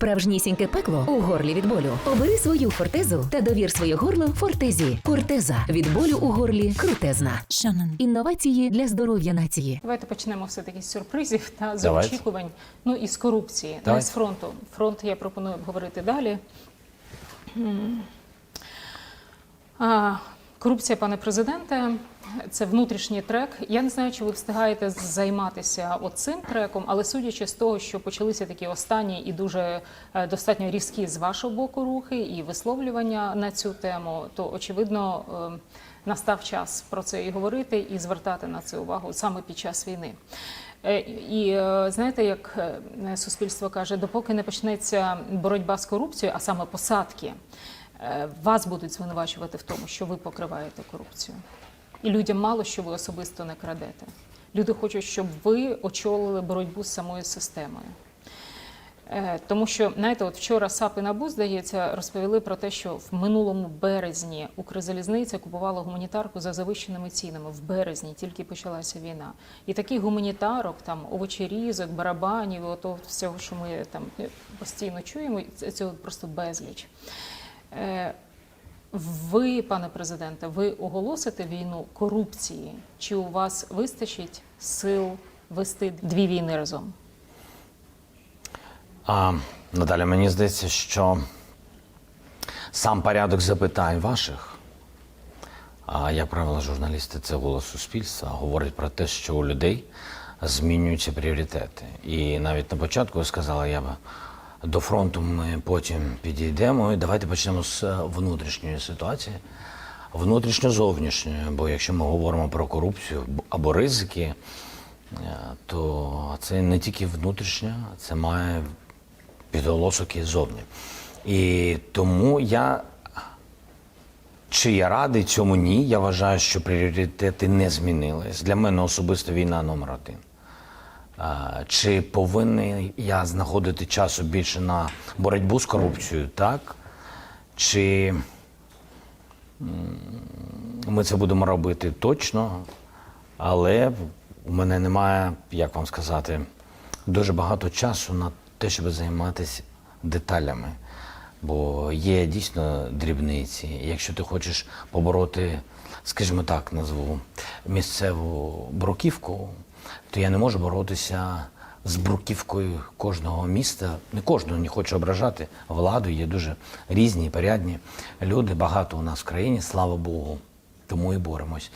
справжнісіньке пекло у горлі від болю. Обери свою фортезу та довір своє горло фортезі. Фортеза від болю у горлі крутезна. Shannon. Інновації для здоров'я нації. Давайте почнемо все таки з сюрпризів та з Давайте. очікувань. Ну і з корупції, не з фронту. Фронт я пропоную обговорити далі. А, корупція, пане президенте, це внутрішній трек. Я не знаю, чи ви встигаєте займатися оцим треком, але судячи з того, що почалися такі останні і дуже е, достатньо різкі з вашого боку рухи і висловлювання на цю тему, то очевидно е, настав час про це і говорити, і звертати на це увагу саме під час війни. Е, І знаєте, як суспільство каже, допоки не почнеться боротьба з корупцією, а саме посадки, вас будуть звинувачувати в тому, що ви покриваєте корупцію. І людям мало що ви особисто не крадете. Люди хочуть, щоб ви очолили боротьбу з самою системою. Е, Тому що, знаєте, от вчора САП і НАБУ, здається, розповіли про те, що в минулому березні Укрзалізниця купувала гуманітарку за завищеними цінами. В березні тільки почалася війна. І таких гуманітарок, там овочерізок, барабанів, ото всього, що ми там е, постійно чуємо, цього просто безліч. Е, Ви, пане президенте, ви оголосите війну корупції? Чи у вас вистачить сил вести дві війни разом? А, Наталя, мені здається, що сам порядок запитань ваших, а як правило, журналісти це голос суспільства, говорить про те, що у людей змінюються пріоритети. І навіть на початку ви сказали, я б до фронту ми потім підійдемо. І давайте почнемо з е, внутрішньої ситуації. Внутрішньо-зовнішньої, бо якщо ми говоримо про корупцію або ризики, е, то це не тільки внутрішня, це має підголосок і зовні. І тому я чи я радий цьому ні. Я вважаю, що пріоритети не змінились. Для мене особисто війна номер один. Чи повинен я знаходити часу більше на боротьбу з корупцією? Так. Чи ми це будемо робити точно, але у мене немає, як вам сказати, дуже багато часу на те, щоб займатися деталями. Бо є дійсно дрібниці. Якщо ти хочеш побороти, скажімо так, назву місцеву бруківку, то я не можу боротися з бруківкою кожного міста. Не кожного не хочу ображати владу. Є дуже різні, порядні люди. Багато у нас в країні, слава Богу. Тому і боремось.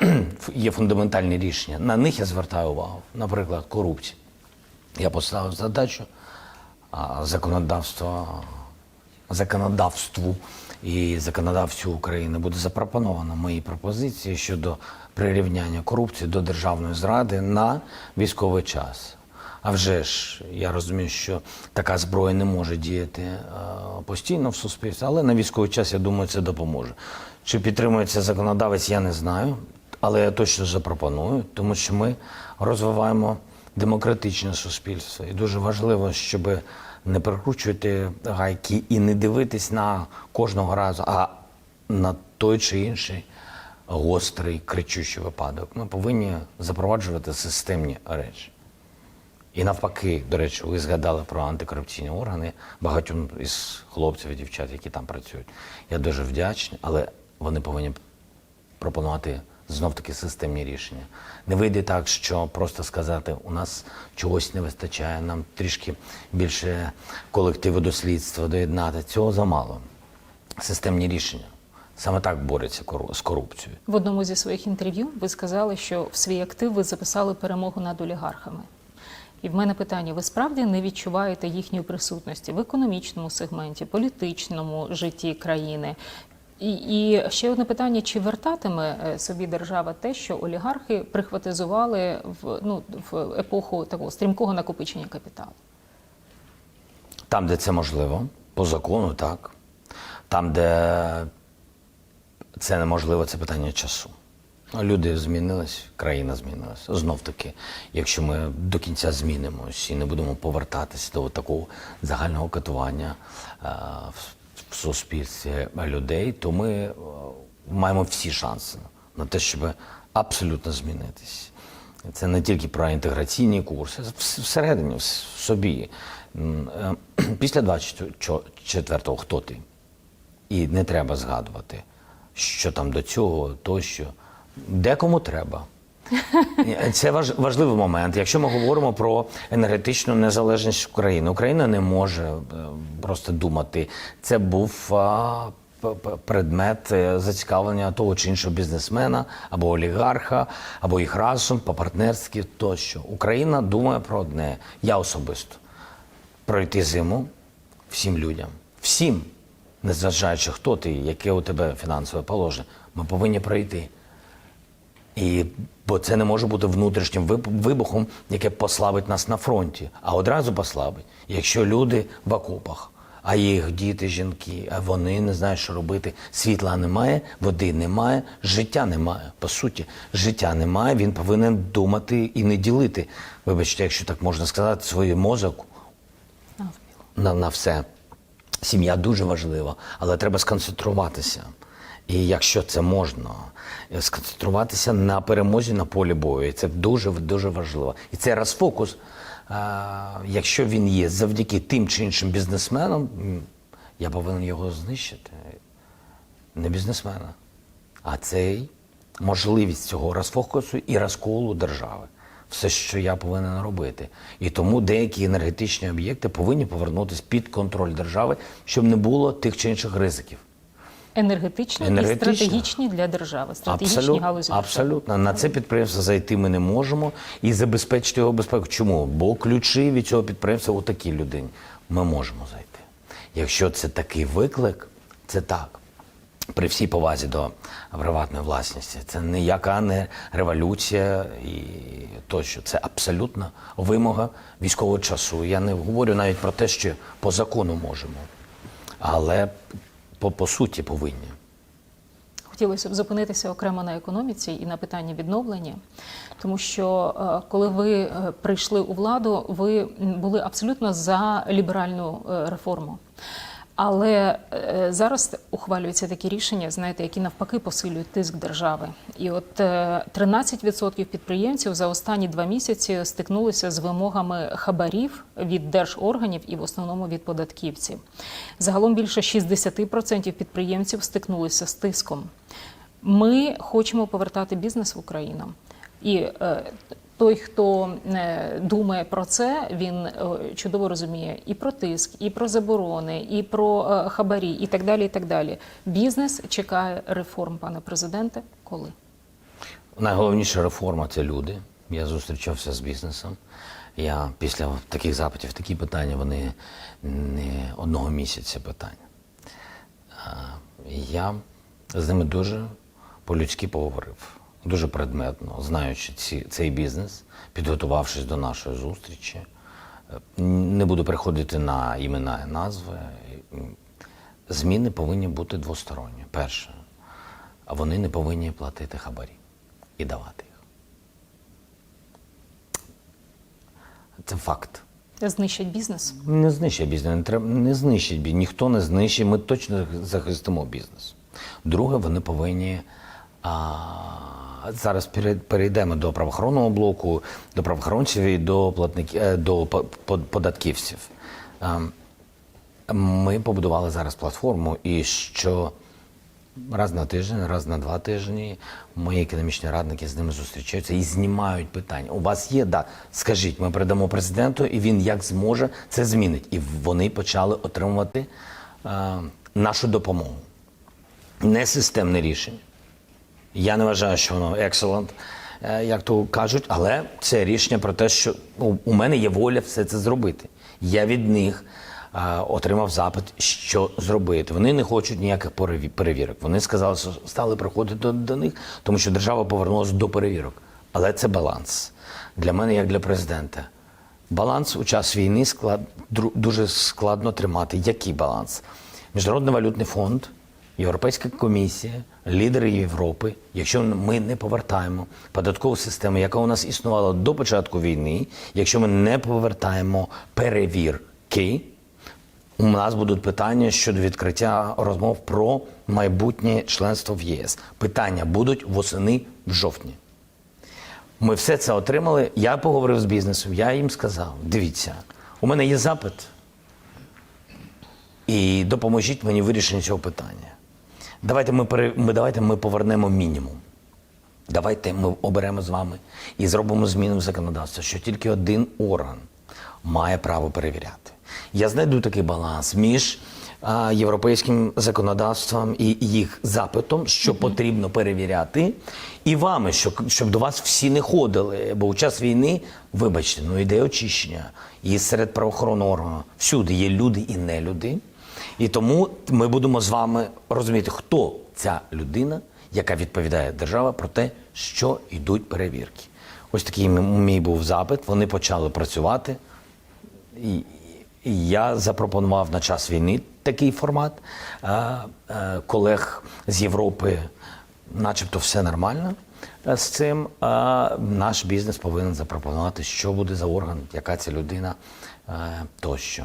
Є фундаментальні рішення. На них я звертаю увагу. Наприклад, корупція. Я поставив задачу законодавства, законодавству і законодавцю України буде запропоновано мої пропозиції щодо прирівняння корупції до державної зради на військовий час. А вже ж я розумію, що така зброя не може діяти е, постійно в суспільстві, але на військовий час, я думаю, це допоможе. Чи підтримується законодавець, я не знаю, але я точно запропоную, тому що ми розвиваємо демократичне суспільство. І дуже важливо, щоб не прикручувати гайки і не дивитись на кожного разу, а на той чи інший гострий кричущий випадок. Ми повинні запроваджувати системні речі. І навпаки, до речі, ви згадали про антикорупційні органи багатьом із хлопців і дівчат, які там працюють. Я дуже вдячний, але вони повинні пропонувати знов таки системні рішення. Не вийде так, що просто сказати, у нас чогось не вистачає, нам трішки більше колективу дослідства доєднати. Цього замало. Системні рішення. Саме так борються кору- з корупцією. В одному зі своїх інтерв'ю ви сказали, що в свій актив ви записали перемогу над олігархами. І в мене питання: ви справді не відчуваєте їхньої присутності в економічному сегменті, політичному житті країни? І, і ще одне питання: чи вертатиме е, собі держава те, що олігархи прихватизували в ну в епоху такого стрімкого накопичення капіталу? Там, де це можливо, по закону, так. Там, де це неможливо, це питання часу. Люди змінились, країна змінилась. Знов таки, якщо ми до кінця змінимось і не будемо повертатись до такого загального катування е, суспільстві людей, то ми е, маємо всі шанси на те, щоб абсолютно змінитись. Це не тільки про інтеграційні курси, всередині, в собі. Е, Після 24-го хто ти? І не треба згадувати, що там до цього, тощо. Декому треба. Це важ, важливий момент. Якщо ми говоримо про енергетичну незалежність України, Україна не може е, просто думати. Це був а, предмет е, зацікавлення того чи іншого бізнесмена або олігарха, або їх разом по партнерськи тощо. Україна думає про одне. Я особисто пройти зиму всім людям, всім, незважаючи хто ти, яке у тебе фінансове положення, ми повинні пройти. І, бо це не може бути внутрішнім виб- вибухом, яке послабить нас на фронті, а одразу послабить, якщо люди в окопах, а їх діти, жінки, а вони не знають, що робити. Світла немає, води немає, життя немає. По суті, життя немає. Він повинен думати і не ділити. Вибачте, якщо так можна сказати, свій мозок на, на все. Сім'я дуже важлива, але треба сконцентруватися. І якщо це можна, е, сконцентруватися на перемозі на полі бою. І це дуже дуже важливо. І цей розфокус, а, якщо він є завдяки тим чи іншим бізнесменам, я повинен його знищити. Не бізнесмена, а цей можливість цього розфокусу і розколу держави. Все, що я повинен робити. І тому деякі енергетичні об'єкти повинні повернутися під контроль держави, щоб не було тих чи інших ризиків. Енергетичні, Енергетичні. і стратегічні для держави, стратегічні Абсолютно, галузі. абсолютно. На це підприємство зайти ми не можемо і забезпечити його безпеку. Чому? Бо ключі від цього підприємства у такій людині. Ми можемо зайти. Якщо це такий виклик, це так. При всій повазі до приватної власності. Це ніяка не революція і тощо. Це абсолютно вимога військового часу. Я не говорю навіть про те, що по закону можемо, але по, по суті повинні. Хотілося б зупинитися окремо на економіці і на питанні відновлення, тому що е, коли ви е, прийшли у владу, ви були абсолютно за ліберальну е, реформу. Але е, зараз ухвалюються такі рішення, знаєте, які навпаки посилюють тиск держави. І от е, 13% підприємців за останні два місяці стикнулися з вимогами хабарів від держорганів і в основному від податківців. Загалом більше 60% підприємців стикнулися з тиском. Ми хочемо повертати бізнес в Україну. І е, той, хто е, думає про це, він е, чудово розуміє і про тиск, і про заборони, і про е, хабарі, і так далі. І так далі. Бізнес чекає реформ, пане президенте. Коли? Найголовніша реформа це люди. Я зустрічався з бізнесом. Я після таких запитів, такі питання, вони не одного місяця питання. Я з ними дуже по-людськи поговорив, дуже предметно, знаючи ці, цей бізнес, підготувавшись до нашої зустрічі. Е, Не буду приходити на імена і назви. Зміни повинні бути двосторонні. Перше, вони не повинні платити хабарі і давати їх. Це факт. Знищать бізнес? Не знищить бізнес, не треба не знищить бізнес. Ніхто не знищить. Ми точно захистимо бізнес. Друге, вони повинні. А, зараз перейдемо до правоохоронного блоку, до правоохоронців і до платників е, до по- по- податківців. Ми побудували зараз платформу, і що раз на тиждень, раз на два тижні мої економічні радники з ними зустрічаються і знімають питання. У вас є, да, скажіть, ми передамо президенту, і він як зможе це змінить. І вони почали отримувати е, нашу допомогу. Не системне рішення. Я не вважаю, що воно excellent, е, як то кажуть, але це рішення про те, що у- у мене є воля все це зробити. Я від них е, отримав запит, що зробити. Вони не хочуть ніяких переві- перевірок. Вони сказали, що стали приходити до, до них, тому що держава повернулася до перевірок. Але це баланс для мене, як для президента. Баланс у час війни склад, дуже складно тримати. Який баланс? Міжнародний валютний фонд, Європейська комісія, лідери Європи, якщо ми не повертаємо податкову систему, яка у нас існувала до початку війни, якщо ми не повертаємо перевірки, у нас будуть питання щодо відкриття розмов про майбутнє членство в ЄС. Питання будуть восени в жовтні. Ми все це отримали. Я поговорив з бізнесом, я їм сказав: дивіться, у мене є запит і допоможіть мені в вирішенні цього питання. Давайте ми, пере, ми, давайте ми повернемо мінімум. Давайте ми оберемо з вами і зробимо зміну в законодавство, що тільки один орган має право перевіряти. Я знайду такий баланс між а, європейським законодавством і їх запитом, що потрібно перевіряти, і вами, щоб, щоб до вас всі не ходили. Бо у час війни, вибачте, ну йде очищення. І серед правоохоронного органу всюди є люди і нелюди. І тому ми будемо з вами розуміти, хто ця людина, яка відповідає держава про те, що йдуть перевірки. Ось такий мій був запит. Вони почали працювати. І, я запропонував на час війни такий формат. Е, колег з Європи, начебто, все нормально е, з цим. Наш бізнес повинен запропонувати, що буде за орган, яка ця людина е, тощо.